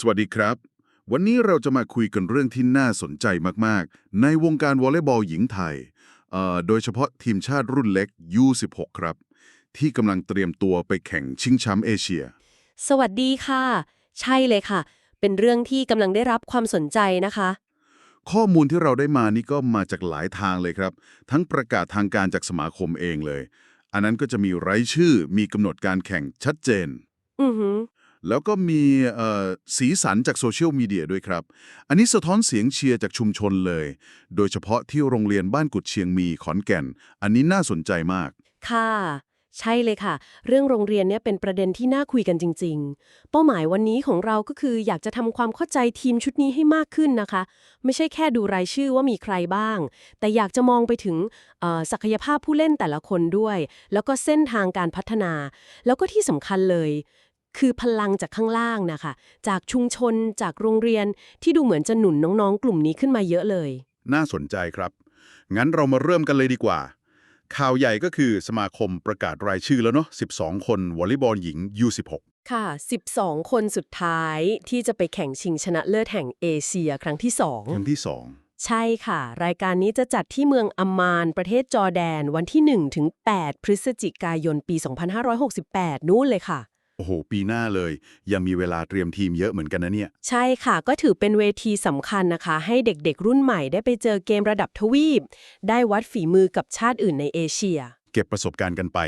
สวัสดีครับ วันนี้เราจะมาคุยกันเรื่องที่น่าสนใจมาก ๆ ในวงการวอลเลย์บอลหญิงไทยเอ่อโดยเฉพาะทีมชาติรุ่นเล็ก U16 ครับ ที่กำลังเตรียมตัวไปแข่งชิงแชมป์เอเชีย สวัสดีค่ะ ใช่เลยค่ะ เป็นเรื่องที่กำลังได้รับความสนใจนะคะ ข้อมูลที่เราได้มานี่ก็มาจากหลายทางเลยครับ ทั้งประกาศทางการจากสมาคมเองเลย อันนั้นก็จะมีรายชื่อมีกำหนดการแข่งชัดเจน อือหือ แล้วก็มีสีสันจากโซเชียลมีเดียด้วยครับ อันนี้สะท้อนเสียงเชียร์จากชุมชนเลย โดยเฉพาะที่โรงเรียนบ้านกุดเชียงมีขอนแก่น อันนี้น่าสนใจมาก ค่ะ ใช่เลยค่ะ เรื่องโรงเรียนเนี่ยเป็นประเด็นที่น่าคุยกันจริง ๆ เป้าหมายวันนี้ของเราก็คืออยากจะทำความเข้าใจทีมชุดนี้ให้มากขึ้นนะคะ ไม่ใช่แค่ดูรายชื่อว่ามีใครบ้าง แต่อยากจะมองไปถึงศักยภาพผู้เล่นแต่ละคนด้วย แล้วก็เส้นทางการพัฒนา แล้วก็ที่สำคัญเลย คือพลังจากข้างล่างนะคะ จากชุมชน จากโรงเรียนที่ดูเหมือนจะหนุนน้องๆ กลุ่มนี้ขึ้นมาเยอะเลย น่าสนใจครับ งั้นเรามาเริ่มกันเลยดีกว่า ข่าวใหญ่ก็คือสมาคมประกาศรายชื่อแล้วเนาะ 12 คนวอลเลย์บอลหญิง U16 ค่ะ 12 คนสุดท้ายที่จะไปแข่งชิงชนะเลิศแห่งเอเชียครั้งที่ครั้งที่ 2ใช่ค่ะ รายการนี้จะจัดที่เมืองอัมมาน ประเทศจอร์แดน วันที่ 1 ถึง 8 พฤศจิกายน ปี 2568 นู่นเลยค่ะ2 โอ้โห ปีหน้าเลย ยังมีเวลาเตรียมทีมเยอะเหมือนกันนะเนี่ย ใช่ค่ะ ก็ถือเป็นเวทีสำคัญนะคะ ให้เด็กๆ รุ่นใหม่ได้ไปเจอเกมระดับทวีป ได้วัดฝีมือกับชาติอื่นในเอเชีย เก็บประสบการณ์กันไป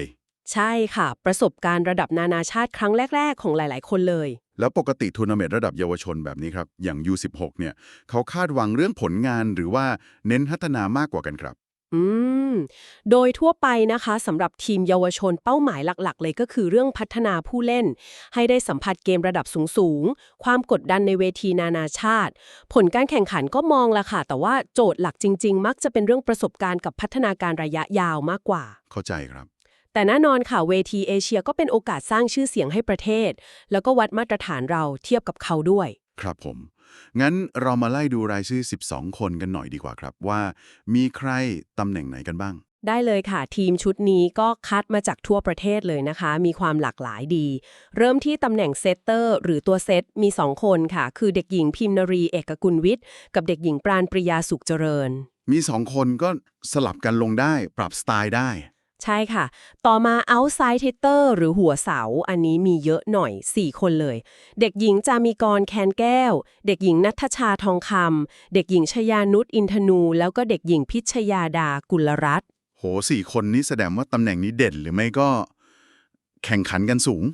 ใช่ค่ะ ประสบการณ์ระดับนานาชาติครั้งแรก ๆ ของหลายๆ คนเลย แล้วปกติทัวร์นาเมนต์ระดับเยาวชนแบบนี้ครับ อย่าง U16 เนี่ย เขาคาดหวังเรื่องผลงานหรือว่าเน้นพัฒนามากกว่ากันครับ อืม โดยทั่วไปนะคะสำหรับทีมเยาวชนเป้าหมายหลักๆ เลยก็คือเรื่องพัฒนาผู้เล่น ให้ได้สัมผัสเกมระดับสูงๆ ความกดดันในเวทีนานาชาติ ผลการแข่งขันก็มองละค่ะ แต่ว่าโจทย์หลักจริง ๆ มักจะเป็นเรื่องประสบการณ์กับพัฒนาการระยะยาวมากกว่า เข้าใจครับ แต่แน่นอนค่ะเวทีเอเชียก็เป็นโอกาสสร้างชื่อเสียงให้ประเทศ แล้วก็วัดมาตรฐานเราเทียบกับเขาด้วย ครับผม งั้นเรามาไล่ดูรายชื่อ 12 คนกันหน่อยดีกว่าครับ ว่ามีใครตำแหน่งไหนกันบ้าง ได้เลยค่ะ ทีมชุดนี้ก็คัดมาจากทั่วประเทศเลยนะคะ มีความหลากหลายดี เริ่มที่ตำแหน่งเซตเตอร์ หรือตัวเซตมี 2 คนค่ะ คือเด็กหญิงพิมนารีเอกกุลวิทย์ กับเด็กหญิงปราณปริยาสุขเจริญ มีสองคนก็สลับกันลงได้ ปรับสไตล์ได้ ใช่ค่ะ ต่อมา outside hitter หรือหัวเสา อันนี้มีเยอะหน่อย 4 คนเลย เด็กหญิงจามีกรแคนแก้ว เด็กหญิงนัทชาทองคำ เด็กหญิงชยานุชอินทนู แล้วก็เด็กหญิงพิชยาดากุลรัตน์โหสี่คนนี้แสดงว่าตำแหน่งนี้เด่นหรือไม่ก็ แข่งขันกันสูง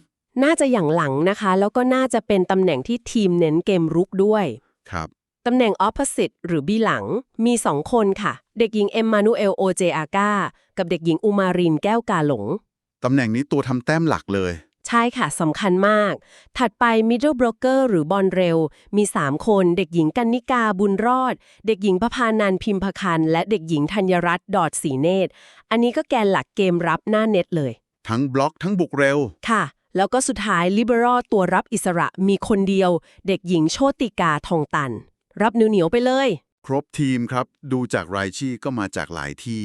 น่าจะอย่างหลังนะคะ แล้วก็น่าจะเป็นตำแหน่งที่ทีมเน้นเกมรุกด้วย ครับ ตำแหน่ง opposite หรือบีหลัง มี 2 คนค่ะ เด็กหญิงเอ็มมานูเอลโอเจอากากับเด็กหญิงอุมารินแก้วกาหลง ตำแหน่งนี้ตัวทำแต้มหลักเลย ใช่ค่ะสำคัญมาก ถัดไป middle broker หรือบอลเร็ว มี 3 คน เด็กหญิงกันนิกาบุญรอด เด็กหญิงพภานันท์พิมพคัน และเด็กหญิงธัญรัตน์ดอดสีเนตร อันนี้ก็แกนหลักเกมรับหน้าเน็ตเลย ทั้งบล็อกทั้งบุกเร็ว ค่ะ แล้วก็สุดท้าย liberal ตัวรับอิสระมีคนเดียว เด็กหญิงโชติกาทองตัน รับเหนียวๆไปเลย ครบทีมครับ ดูจากรายชื่อก็มาจากหลายที่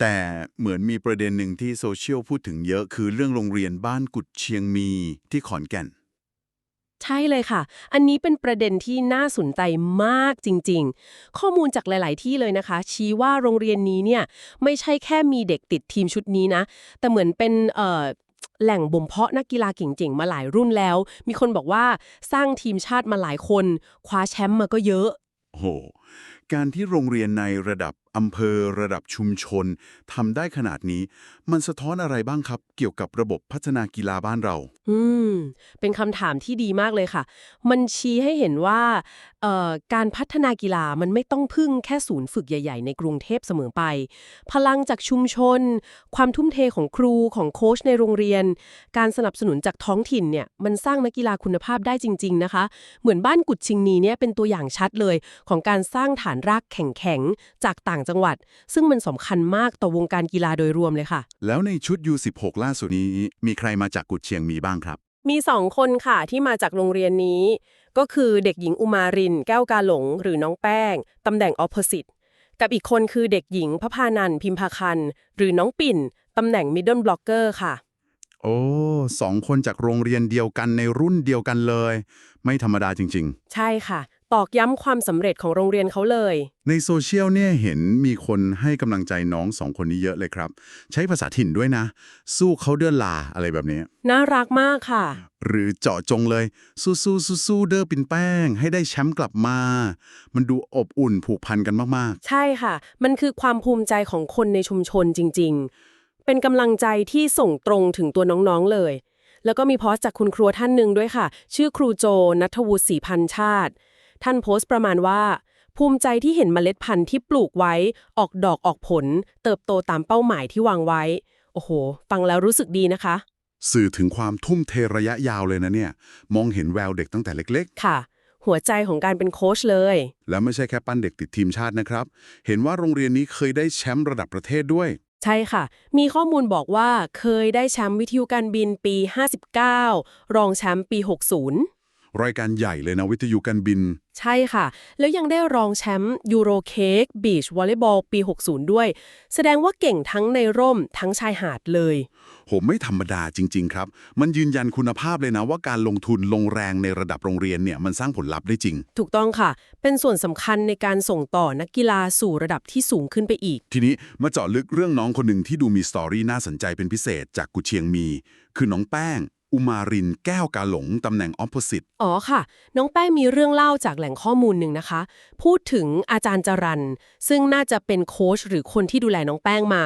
แต่เหมือนมีประเด็นหนึ่งที่โซเชียลพูดถึงเยอะคือเรื่องโรงเรียนบ้านกุดเชียงมีที่ขอนแก่น ใช่เลยค่ะ อันนี้เป็นประเด็นที่น่าสนใจมากจริง ๆ ข้อมูลจากหลาย ๆ ที่เลยนะคะ ชี้ว่าโรงเรียนนี้เนี่ยไม่ใช่แค่มีเด็กติดทีมชุดนี้นะ แต่เหมือนเป็นเอ่อ แหล่งบ่มเพาะนักกีฬาเก่งๆ มาหลายรุ่นแล้ว มีคนบอกว่าสร้างทีมชาติมาหลายคน คว้าแชมป์มาก็เยอะ โอ้ การที่โรงเรียนในระดับอำเภอ ระดับชุมชนทำได้ขนาดนี้ มันสะท้อนอะไรบ้างครับ เกี่ยวกับระบบพัฒนากีฬาบ้านเรา อืม เป็นคำถามที่ดีมากเลยค่ะ มันชี้ให้เห็นว่าเอ่อการพัฒนากีฬามันไม่ต้องพึ่งแค่ศูนย์ฝึกใหญ่ๆ ในกรุงเทพเสมอไป พลังจากชุมชน ความทุ่มเทของครูของโค้ชในโรงเรียน การสนับสนุนจากท้องถิ่นเนี่ยมันสร้างนักกีฬาคุณภาพได้จริง ๆนะคะ เหมือนบ้านกุดชิงนีเนี่ยเป็นตัวอย่างชัดเลย ของการสร้างฐานรากแข็งๆ จากต่างจังหวัด ซึ่งมันสำคัญมากต่อวงการกีฬาโดยรวมเลยค่ะ แล้วในชุด U16 ล่าสุดนี้ มีใครมาจากกุดเชียงมีบ้างครับ มีสองคนค่ะที่มาจากโรงเรียนนี้ ก็คือเด็กหญิงอุมาริน แก้วกาหลง หรือน้องแป้งตำแหน่ง opposite กับอีกคนคือเด็กหญิงพภานันท์พิมพาคัน หรือน้องปิ่นตำแหน่ง middle blocker ค่ะ โอ้สองคนจากโรงเรียนเดียวกันในรุ่นเดียวกันเลย ไม่ธรรมดาจริงใช่ค่ะ ตอกย้ำความสำเร็จของโรงเรียนเขาเลยๆในโซเชียลเนี่ยเห็นมีคนให้กำลังใจน้องสองคนนี้เยอะเลยครับ ใช้ภาษาถิ่นด้วยนะ สู้เขาเดือลาอะไรแบบนี้ น่ารักมากค่ะ หรือเจาะจงเลย สู้สู้สู้สู้เด้อปินแป้ง ให้ได้แชมป์กลับมา มันดูอบอุ่นผูกพันกันมากใช่ค่ะ มันคือความภูมิใจของคนในชุมชนจริง ๆ เป็นกำลังใจที่ส่งตรงถึงตัวน้องๆเลยแล้วก็มีโพสต์จากคุณครัวท่านหนึ่งด้วยค่ะ ชื่อครูโจนัทวุฒิศรีพันชาติ ท่านโพสต์ประมาณว่า ภูมิใจที่เห็นเมล็ดพันธุ์ที่ปลูกไว้ ออกดอกออกผล เติบโตตามเป้าหมายที่วางไว้ โอ้โห ฟังแล้วรู้สึกดีนะคะๆสื่อถึงความทุ่มเทระยะยาวเลยนะเนี่ย มองเห็นแววเด็กตั้งแต่เล็กค่ะหัวใจของการเป็นโค้ชเลยๆแล้วไม่ใช่แค่ปั้นเด็กติดทีมชาตินะครับ เห็นว่าโรงเรียนนี้เคยได้แชมป์ระดับประเทศด้วย ใช่ค่ะ มีข้อมูลบอกว่าเคยได้แชมป์วิทยุการบินปี 59 รองแชมป์ปี 60 รายการใหญ่เลยนะวิทยุการบิน ใช่ค่ะ แล้วยังได้รองแชมป์ยูโรเค้กบีชวอลเลย์บอลปี 60 ด้วย แสดงว่าเก่งทั้งในร่มทั้งชายหาดเลยโหไม่ธรรมดาจริง ๆ ครับ มันยืนยันคุณภาพเลยนะว่าการลงทุนลงแรงในระดับโรงเรียนเนี่ยมันสร้างผลลัพธ์ได้จริง ถูกต้องค่ะ เป็นส่วนสำคัญในการส่งต่อนักกีฬาสู่ระดับที่สูงขึ้นไปอีก ทีนี้มาเจาะลึกเรื่องน้องคนหนึ่งที่ดูมีสตอรี่น่าสนใจเป็นพิเศษจากกุเชียงมี คือน้องแป้ง อุมารินแก้วกาหลงตำแหน่งออปโ s สิตอ๋อค่ะ น้องแป้งมีเรื่องเล่าจากแหล่งข้อมูลหนึ่งนะคะ พูดถึงอาจารย์จรัน ซึ่งน่าจะเป็นโค้ชหรือคนที่ดูแลน้องแป้งมา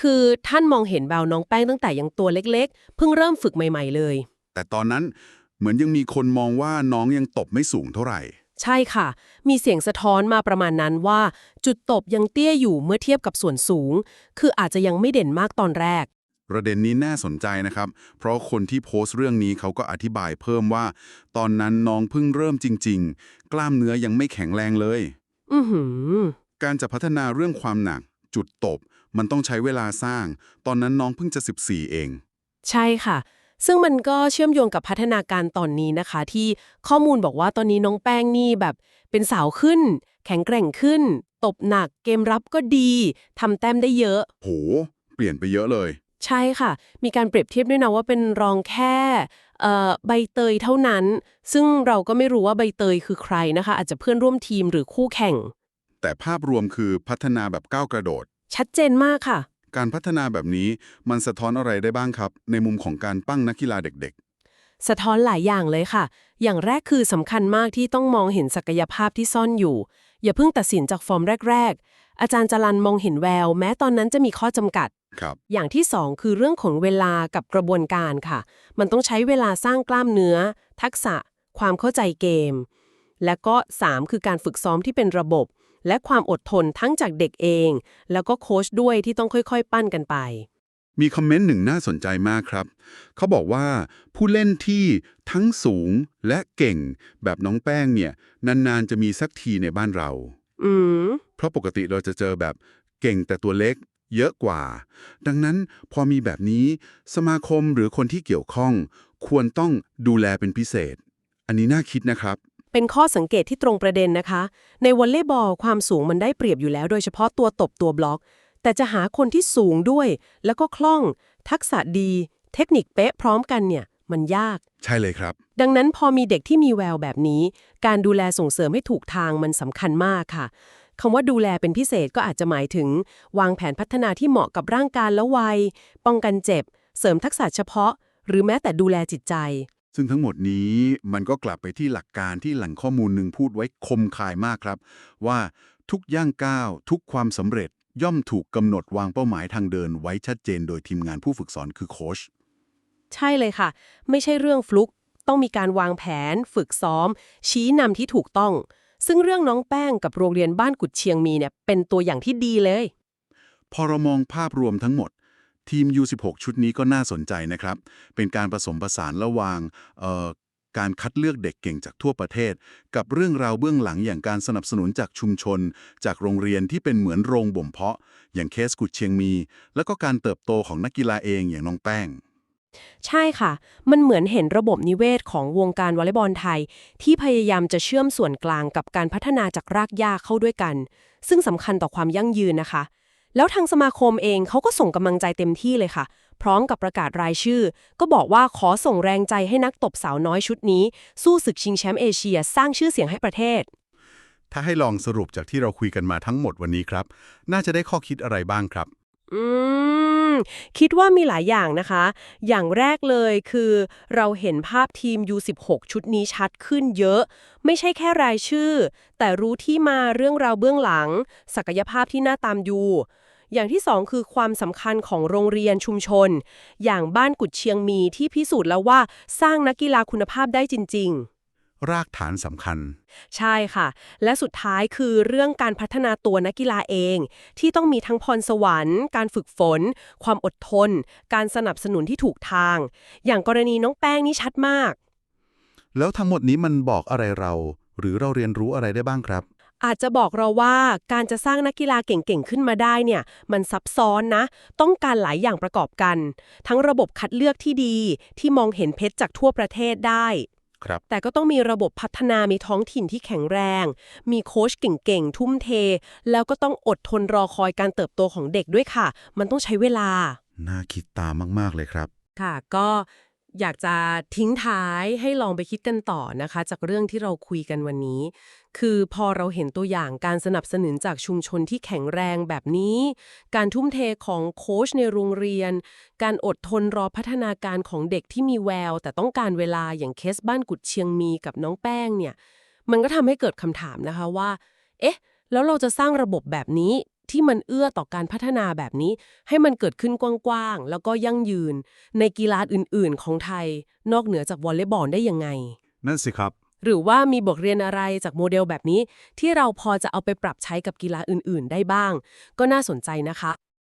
คือท่านมองเห็นแววน้องแป้งตั้งแต่ยังตัวเล็กๆ เพิ่งเริ่มฝึกใหม่ ๆเลย แต่ตอนนั้นเหมือนยังมีคนมองว่าน้องยังตบไม่สูงเท่าไหร่ ใช่ค่ะ มีเสียงสะท้อนมาประมาณนั้นว่า จุดตบยังเตี้ยอยู่เมื่อเทียบกับส่วนสูง คืออาจจะยังไม่เด่นมากตอนแรก ประเด็นนี้น่าสนใจนะครับ เพราะคนที่โพสต์เรื่องนี้เขาก็อธิบายเพิ่มว่า ตอนนั้นน้องเพิ่งเริ่มจริง ๆ กล้ามเนื้อยังไม่แข็งแรงเลย อือหือ การจะพัฒนาเรื่องความหนัก จุดตบ มันต้องใช้เวลาสร้าง ตอนนั้นน้องเพิ่งจะ 14 เอง ใช่ค่ะ ซึ่งมันก็เชื่อมโยงกับพัฒนาการตอนนี้นะคะ ที่ข้อมูลบอกว่าตอนนี้น้องแป้งนี่แบบเป็นสาวขึ้น แข็งแกร่งขึ้น ตบหนัก เกมรับก็ดีทำแต้มได้เยอะ โห เปลี่ยนไปเยอะเลย ใช่ค่ะ มีการเปรียบเทียบด้วยนะว่าเป็นรองแค่เอ่อใบเตยเท่านั้น ซึ่งเราก็ไม่รู้ว่าใบเตยคือใครนะคะ อาจจะเพื่อนร่วมทีมหรือคู่แข่ง แต่ภาพรวมคือพัฒนาแบบก้าวกระโดด ชัดเจนมากค่ะ การพัฒนาแบบนี้มันสะท้อนอะไรได้บ้างครับ ในมุมของการปั้งนักกีฬาเด็กสะท้อนหลายอย่างเลยค่ะ อย่างแรกคือสำคัญมากที่ต้องมองเห็นศักยภาพที่ซ่อนอยู่ อย่าเพิ่งตัดสินจากฟอร์มแรก ๆ อาจารย์จรันมองเห็นแวว แม้ตอนนั้นจะมีข้อจำกัดๆ ครับ อย่างที่สองคือเรื่องของเวลากับกระบวนการค่ะ มันต้องใช้เวลาสร้างกล้ามเนื้อ ทักษะ ความเข้าใจเกม และก็สามคือการฝึกซ้อมที่เป็นระบบ และความอดทนทั้งจากเด็กเอง แล้วก็โค้ชด้วยที่ต้องค่อยๆ ปั้นกันไป มีคอมเมนต์หนึ่งน่าสนใจมากครับ เขาบอกว่าผู้เล่นที่ทั้งสูงและเก่งแบบน้องแป้งเนี่ย นานๆจะมีสักทีในบ้านเรา อืม เพราะปกติเราจะเจอแบบเก่งแต่ตัวเล็ก เยอะกว่า ดังนั้นพอมีแบบนี้ สมาคมหรือคนที่เกี่ยวข้อง ควรต้องดูแลเป็นพิเศษ อันนี้น่าคิดนะครับ เป็นข้อสังเกตที่ตรงประเด็นนะคะ ในวอลเลย์บอลความสูงมันได้เปรียบอยู่แล้ว โดยเฉพาะตัวตบตัวบล็อก แต่จะหาคนที่สูงด้วย แล้วก็คล่อง ทักษะดี เทคนิคเป๊ะพร้อมกันเนี่ยมันยาก ใช่เลยครับ ดังนั้นพอมีเด็กที่มีแววแบบนี้ การดูแลส่งเสริมให้ถูกทางมันสำคัญมากค่ะ คำว่าดูแลเป็นพิเศษก็อาจจะหมายถึง วางแผนพัฒนาที่เหมาะกับร่างกายและวัย ป้องกันเจ็บ เสริมทักษะเฉพาะ หรือแม้แต่ดูแลจิตใจ ซึ่งทั้งหมดนี้มันก็กลับไปที่หลักการที่แหล่งข้อมูลหนึ่งพูดไว้คมคายมากครับ ว่าทุกย่างก้าว ทุกความสำเร็จย่อมถูกกำหนดวางเป้าหมายทางเดินไว้ชัดเจนโดยทีมงานผู้ฝึกสอนคือโค้ชใช่เลยค่ะ ไม่ใช่เรื่องฟลุก ต้องมีการวางแผน ฝึกซ้อม ชี้นำที่ถูกต้อง ซึ่งเรื่องน้องแป้งกับโรงเรียนบ้านกุดเชียงมีเนี่ยเป็นตัวอย่างที่ดีเลย พอเรามองภาพรวมทั้งหมด ทีม U16 ชุดนี้ก็น่าสนใจนะครับ เป็นการผสมผสานระหว่างการคัดเลือกเด็กเก่งจากทั่วประเทศ กับเรื่องราวเบื้องหลังอย่างการสนับสนุนจากชุมชน จากโรงเรียนที่เป็นเหมือนโรงบ่มเพาะ อย่างเคสกุดเชียงมี แล้วก็การเติบโตของนักกีฬาเองอย่างน้องแป้ง ใช่ค่ะ มันเหมือนเห็นระบบนิเวศของวงการวอลเลย์บอลไทย ที่พยายามจะเชื่อมส่วนกลางกับการพัฒนาจากรากหญ้าเข้าด้วยกัน ซึ่งสำคัญต่อความยั่งยืนนะคะ แล้วทางสมาคมเองเขาก็ส่งกำลังใจเต็มที่เลยค่ะ พร้อมกับประกาศรายชื่อ ก็บอกว่าขอส่งแรงใจให้นักตบสาวน้อยชุดนี้ สู้ศึกชิงแชมป์เอเชีย สร้างชื่อเสียงให้ประเทศ ถ้าให้ลองสรุปจากที่เราคุยกันมาทั้งหมดวันนี้ครับ น่าจะได้ข้อคิดอะไรบ้างครับ อืม คิดว่ามีหลายอย่างนะคะ อย่างแรกเลยคือเราเห็นภาพทีม U16 ชุดนี้ชัดขึ้นเยอะ ไม่ใช่แค่รายชื่อ แต่รู้ที่มาเรื่องราวเบื้องหลัง ศักยภาพที่น่าตามยูอย่างที่สองคือความสำคัญของโรงเรียนชุมชน อย่างบ้านกุดเชียงมีที่พิสูจน์แล้วว่าสร้างนักกีฬาคุณภาพได้จริง ๆ รากฐานสำคัญ ใช่ค่ะ และสุดท้ายคือเรื่องการพัฒนาตัวนักกีฬาเอง ที่ต้องมีทั้งพรสวรรค์ การฝึกฝน ความอดทน การสนับสนุนที่ถูกทาง อย่างกรณีน้องแป้งนี่ชัดมาก แล้วทั้งหมดนี้มันบอกอะไรเรา หรือเราเรียนรู้อะไรได้บ้างครับ อาจจะบอกเราว่าการจะสร้างนักกีฬาเก่งๆขึ้นมาได้เนี่ย มันซับซ้อนนะ ต้องการหลายอย่างประกอบกัน ทั้งระบบคัดเลือกที่ดี ที่มองเห็นเพชรจากทั่วประเทศได้ ครับ แต่ก็ต้องมีระบบพัฒนามีท้องถิ่นที่แข็งแรง มีโค้ชเก่งๆ ทุ่มเท แล้วก็ต้องอดทนรอคอยการเติบโตของเด็กด้วยค่ะ มันต้องใช้เวลา น่าคิดตามมากๆเลยครับ ค่ะ ก็อยากจะทิ้งท้ายให้ลองไปคิดกันต่อนะคะ จากเรื่องที่เราคุยกันวันนี้ คือพอเราเห็นตัวอย่างการสนับสนุนจากชุมชนที่แข็งแรงแบบนี้ การทุ่มเทของโค้ชในโรงเรียน การอดทนรอพัฒนาการของเด็กที่มีแวว แต่ต้องการเวลาอย่างเคสบ้านกุดเชียงมีกับน้องแป้งเนี่ย มันก็ทำให้เกิดคำถามนะคะว่า เอ๊ะ แล้วเราจะสร้างระบบแบบนี้ที่มันเอื้อต่อการพัฒนาแบบนี้ ให้มันเกิดขึ้นกว้างๆ แล้วก็ยั่งยืน ในกีฬาอื่นๆ ของไทย นอกเหนือจากวอลเลย์บอลได้ยังไง นั่นสิครับ หรือว่ามีบทเรียนอะไรจากโมเดลแบบนี้ ที่เราพอจะเอาไปปรับใช้กับกีฬาอื่น ๆ ได้บ้าง ก็น่าสนใจนะคะ